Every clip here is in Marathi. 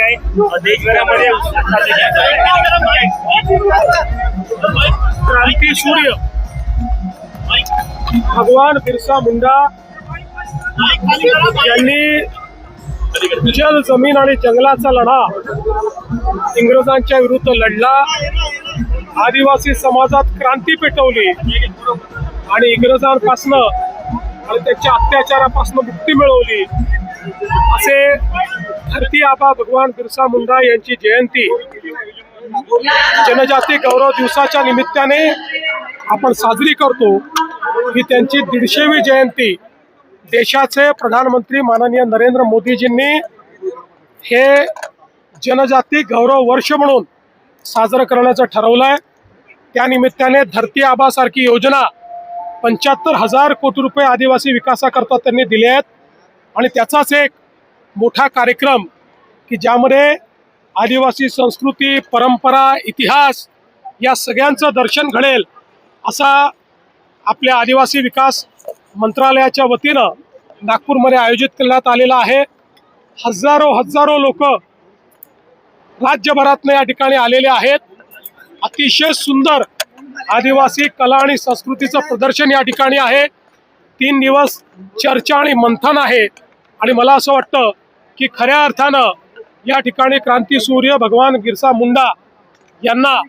आहे देशभरामध्ये क्रांती सूर्य भगवान बिरसा मुंडा यांनी जल जमीन आणि जंगलाचा लढा इंग्रजांच्या विरुद्ध लढला. आदिवासी समाजात क्रांती पेटवली आणि इंग्रजांपासनं आणि त्यांच्या अत्याचारापासून मुक्ती मिळवली. असे धरती आबा भगवान बिरसा मुंडा यांची जयंती जनजाती गौरव दिवसाच्या निमित्ताने आपण साजरी करतो. ही त्यांची दीडशेवी जयंती. देशाचे प्रधानमंत्री माननीय नरेंद्र मोदीजींनी हे जनजाती गौरव वर्ष म्हणून साजरं करण्याचं ठरवलं आहे त्यानिमित्ताने धरती आबासारखी योजना पंच्याहत्तर हजार कोटी रुपये आदिवासी विकासाकरता त्यांनी दिले आहेत. आणि त्याचाच एक मोठा कार्यक्रम की ज्यामध्ये आदिवासी संस्कृती परंपरा इतिहास या सगळ्यांचं दर्शन घडेल असा आपल्या आदिवासी विकास मंत्रालयाच्या वतीनं नागपूरमध्ये आयोजित करण्यात आलेला आहे. हजारो हजारो लोक राज्यभरातनं या ठिकाणी आलेले आहेत. अतिशय सुंदर आदिवासी कला आणि संस्कृतीचं प्रदर्शन या ठिकाणी आहे. तीन दिवस चर्चा आणि मंथन आहे. आणि मला असं वाटतं की खऱ्या अर्थानं या ठिकाणी क्रांतीसूर्य भगवान गिरसा मुंडा यांना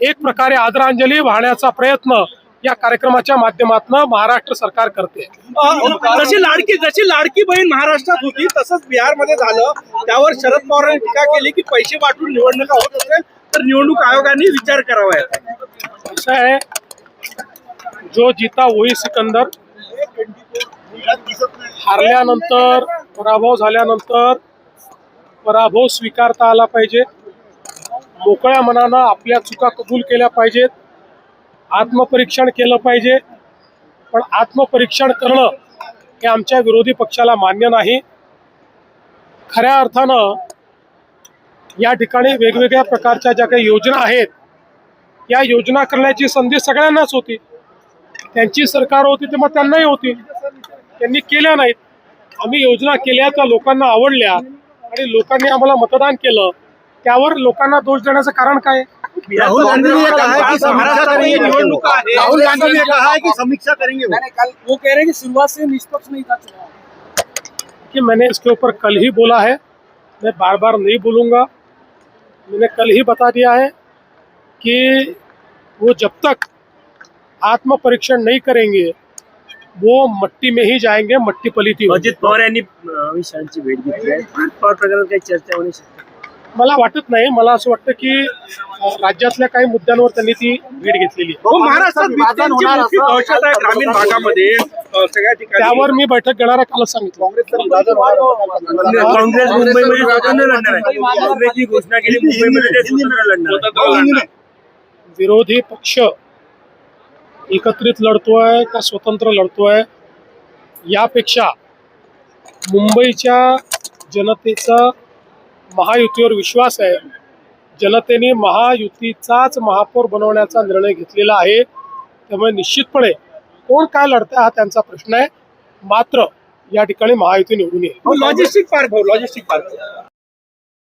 एक प्रकारे आदरांजली वाहण्याचा प्रयत्न या कार्यक्रमाच्या माध्यमातून महाराष्ट्र सरकार करते. जशी लाडकी जशी लाडकी बहीण महाराष्ट्रात होती तसंच बिहारमध्ये झालं. त्यावर शरद पवारांनी टीका केली की पैसे वाटून निवडणुका होत असेल तर निवडणूक आयोगाने विचार करावा याचा. है जो जीता वही सिकंदर. हारल्यानंतर पराभव झाल्यानंतर पराभव स्वीकारता आला पाहिजे. मोकळ्या मनानं आपल्या चुका कबूल केल्या पाहिजेत. आत्मपरीक्षण केलं पाहिजे. पण आत्मपरीक्षण करणं हे आमच्या विरोधी पक्षाला मान्य नाही. खऱ्या अर्थानं या ठिकाणी वेगवेगळ्या प्रकारच्या ज्या काही योजना आहेत या योजना करण्याची संधी सगळ्यांनाच होती. त्यांची सरकार होती तेव्हा त्यांनाही होती. त्यांनी केल्या नाहीत. आम्ही योजना केल्या त्या लोकांना आवडल्या आणि लोकांनी आम्हाला मतदान केलं. त्यावर लोकांना दोष देण्याचं कारण काय? राहुल गांधी ने कहा है कि समीक्षा करेंगे निवडणुका आहे. राहुल गांधी ने कहा है कि समीक्षा करेंगे वो. वो कह रहे हैं कि शुरुआत से निष्पक्ष नहीं था चुनाव। कि मैंने इसके ऊपर कल ही बोला है। मैं बार बार नहीं बोलूँगा। मैंने कल ही बता दिया है। कि वो जब तक आत्म परीक्षण नहीं करेंगे वो मट्टी में ही जाएंगे मट्टी पलीती होगी. अजित पवार यांनी अमित शहाची भेट घेतली आहे पवार प्रकरणात काही चर्चा? मला वाटत नाही मला असं वाटतं की राज्यातल्या काही मुद्द्यांवर त्यांनी ती भेट घेतलेली आहे हो, महाराष्ट्रात बिबट्यांची मोठी दहशत आहे ग्रामीण भागामध्ये अ, सगळ्या ठिकाणी त्यावर मी बैठक घेणार आहे कालच सांगितलं काँग्रेस मुंबईमध्ये स्वतंत्र लढणार आहे काँग्रेसची घोषणा केली मुंबईमध्ये ते स्वतंत्र लढणार आहे. विरोधी पक्ष एकत्रित लढतोय का स्वतंत्र लढतोय? यापेक्षा मुंबईच्या जनतेचा महायुतीवर विश्वास आहे. जनतेने महायुतीचाच महापौर बनवण्याचा निर्णय घेतलेला आहे. त्यामुळे निश्चितपणे कोण काय लढतं हा त्यांचा प्रश्न आहे. मात्र या ठिकाणी महायुती निवडून येईल. लॉजिस्टिक पार्क भाऊ लॉजिस्टिक पार्क